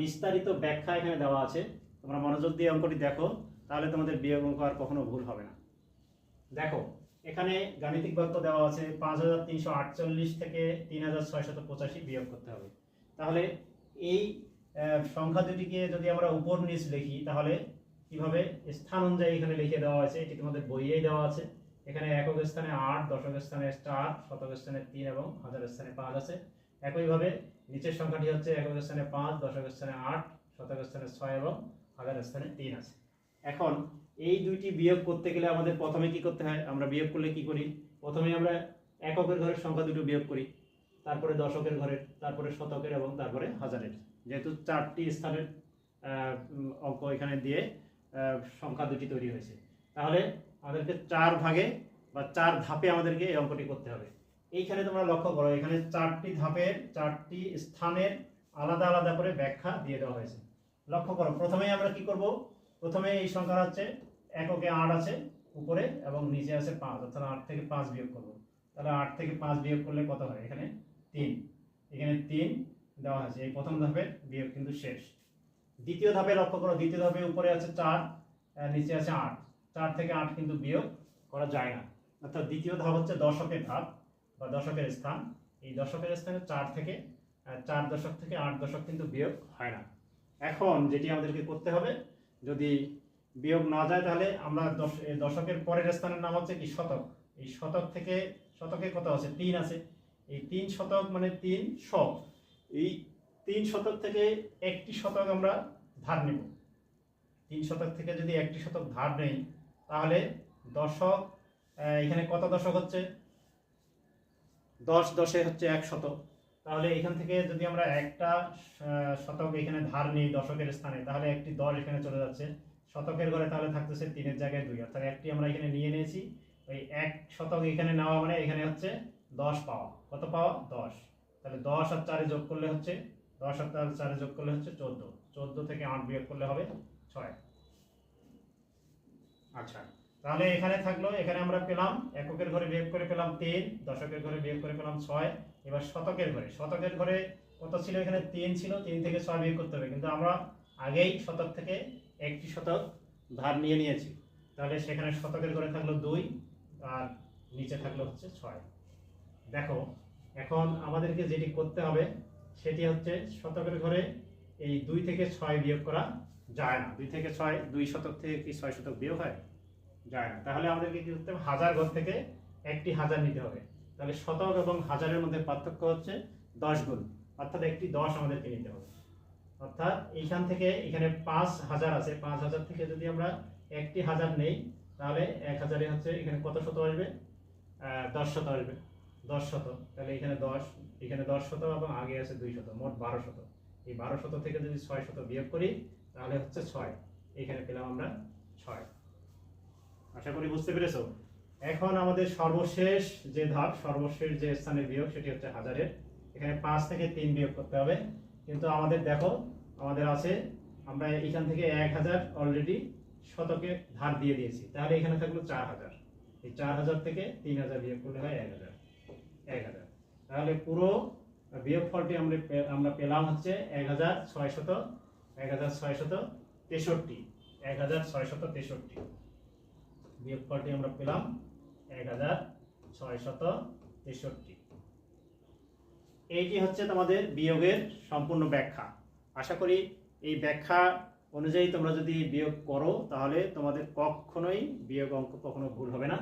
বিস্তারিত ব্যাখ্যা এখানে দেওয়া আছে। তোমরা মনোযোগ দিয়ে অঙ্কটি দেখো, তাহলে তোমাদের বিয়োগ অঙ্ক আর কখনো ভুল হবে না। দেখো, এখানে গাণিতিক বাক্য দেওয়া আছে, পাঁচ হাজার তিনশো আটচল্লিশ থেকে তিন হাজার ছয়শত পঁচাশি বিয়োগ করতে হবে। তাহলে এই সংখ্যা দুটিকে যদি আমরা উপর নিচ লিখি, তাহলে কীভাবে? স্থান অনুযায়ী এখানে লিখে দেওয়া আছে এটি তোমাদের বইয়েই দেওয়া আছে। এখানে একক স্থানে আট, দশক স্থানে চার, শতক স্থানে তিন এবং হাজার স্থানে পাঁচ আছে। একইভাবে নিচের সংখ্যাটি হচ্ছে একক স্থানে পাঁচ দশক স্থানে আট শতক স্থানে ছয় এবং হাজার স্থানে তিন আছে। এখন এই দুইটি বিয়োগ করতে গেলে আমাদের প্রথমে কি করতে হয়? আমরা বিয়োগ করলে কি করি? প্রথমে আমরা এককের ঘরের সংখ্যা দুটো বিয়োগ করি। তারপরে দশকের ঘরের, তারপরে শতকের এবং তারপরে হাজারের। যেহেতু চারটি স্থানের অঙ্ক এখানে দিয়ে সংখ্যা দুটি তৈরি হয়েছে। তাহলে আমাদেরকে চার ভাগে বা চার ধাপে আমাদেরকে এই অঙ্কটি করতে হবে। এইখানে তোমরা লক্ষ্য করো, এখানে চারটি ধাপের, চারটি স্থানের আলাদা আলাদা করে ব্যাখ্যা দিয়ে দেওয়া হয়েছে। লক্ষ্য করো, প্রথমেই আমরা কি করব? প্রথমে এই সংখ্যা হচ্ছে এককে আট আছে উপরে এবং নিচে আছে পাঁচ, অর্থাৎ আট থেকে পাঁচ বিয়োগ করব। তাহলে আট থেকে পাঁচ বিয়োগ করলে কত হয়? এখানে তিন। এখানে তিন দেওয়া আছে এই প্রথম ধাপের বিয়োগ কিন্তু শেষ। দ্বিতীয় ধাপে লক্ষ্য করো, দ্বিতীয় ধাপে উপরে আছে চার নিচে আছে আট। চার থেকে আট কিন্তু বিয়োগ করা যায় না। অর্থাৎ দ্বিতীয় ধাপ হচ্ছে দশকের ধাপ। বা দশকের স্থান। এই দশকের স্থানে চার থেকে চার দশক থেকে আট দশক কিন্তু বিয়োগ হয় না। এখন যেটি আমাদেরকে করতে হবে, যদি বিয়োগ না যায় তাহলে আমরা দশ দশকের পরের স্থানের নাম হচ্ছে কি শতক। এই শতক থেকে, শতকে কত আছে? তিন আছে। এই তিন শতক মানে তিন শ এই তিন শতক থেকে একটি শতক আমরা ধার নেব। তিন শতক থেকে যদি একটি শতক ধার নেই, তাহলে দশক এখানে কত দশক হচ্ছে? দশ, দশে হচ্ছে এক শতক। তাহলে এখান থেকে যদি আমরা একটা শতক এখানে ধার নিই দশকের স্থানে, তাহলে একটি দশ এখানে চলে যাচ্ছে। শতকের ঘরে তাহলে থাকতেছে তিনের জায়গায় দুই। অর্থাৎ একটি আমরা এখানে নিয়ে নিয়েছি। ওই এক শতক এখানে নেওয়া মানে এখানে হচ্ছে দশ পাওয়া। কত পাওয়া? দশ। তাহলে দশ আর চারে যোগ করলে হচ্ছে, দশ আর চার চারে যোগ করলে হচ্ছে চোদ্দ। চোদ্দ থেকে আট বিয়োগ করলে হবে ছয়। আচ্ছা। তাহলে এখানে থাকল, এখানে আমরা পেলাম এককের ঘরে বিয়োগ করে পেলাম তিন, দশকের ঘরে বিয়োগ করে পেলাম ছয়, এবার শতকের ঘরে। শতকের ঘরে কত ছিল? এখানে তিন ছিল, তিন থেকে ছয় বিয়োগ করতে হবে। কিন্তু আমরা আগেই শতক থেকে একটি শতক ধার নিয়ে নিয়েছি। তাহলে সেখানে শতকের ঘরে থাকল দুই, আর নিচে থাকল হচ্ছে ছয়। দেখো, এখন আমাদেরকে যেটি করতে হবে, সেটি হচ্ছে শতকের ঘরে এই দুই থেকে ছয় বিয়োগ করা যায় না। দুই থেকে ছয়, দুই শতক থেকে কি ছয় শতক বিয়োগ হয়? যায় না। তাহলে আমাদেরকে কি করতে হবে? হাজার ঘর থেকে একটি হাজার নিতে হবে। তাহলে শতক এবং হাজারের মধ্যে পার্থক্য হচ্ছে দশ গুণ। অর্থাৎ একটি দশ আমাদেরকে নিতে হবে। অর্থাৎ এইখান থেকে এখানে পাঁচ হাজার আছে। পাঁচ হাজার থেকে যদি আমরা একটি হাজার নেই, তাহলে এক হাজারে হচ্ছে এখানে কত শত আসবে? দশ শত আসবে। দশ শত। তাহলে এখানে দশ এখানে দশ শত এবং আগে আছে দুই শত, মোট বারো শত। এই বারো শত থেকে যদি ছয় শত বিয়োগ করি, তাহলে হচ্ছে ছয়। এখানে পেলাম আমরা ছয়। আশা করি বুঝতে পেরেছ? এখন আমাদের সর্বশেষ যে ধাপ, সর্বশেষ যে স্থানের বিয়োগ, সেটি হচ্ছে হাজারের। এখানে পাঁচ থেকে তিন বিয়োগ করতে হবে। কিন্তু আমাদের দেখো, আমাদের আছে, আমরা এখান থেকে এক হাজার অলরেডি শতকে ধার দিয়ে দিয়েছি। তাহলে এখানে থাকল চার হাজার। এই চার হাজার থেকে তিন হাজার বিয়োগ করলে হয় এক হাজার। এক হাজার। তাহলে পুরো বিয়োগ ফলটি আমরা আমরা পেলাম হচ্ছে এক হাজার ছয় শত এক হাজার ছয় শত তেষট্টি। এক হাজার ছয় শত তেষট্টি। বিয়োগ করতে আমরা পেলাম এক হাজার ছয় শত তেষট্টি। এইটি হচ্ছে তোমাদের বিয়োগের সম্পূর্ণ ব্যাখ্যা। আশা করি এই ব্যাখ্যা অনুযায়ী তোমরা যদি বিয়োগ করো, তাহলে তোমাদের কখনোই বিয়োগ অঙ্ক কখনো ভুল হবে না।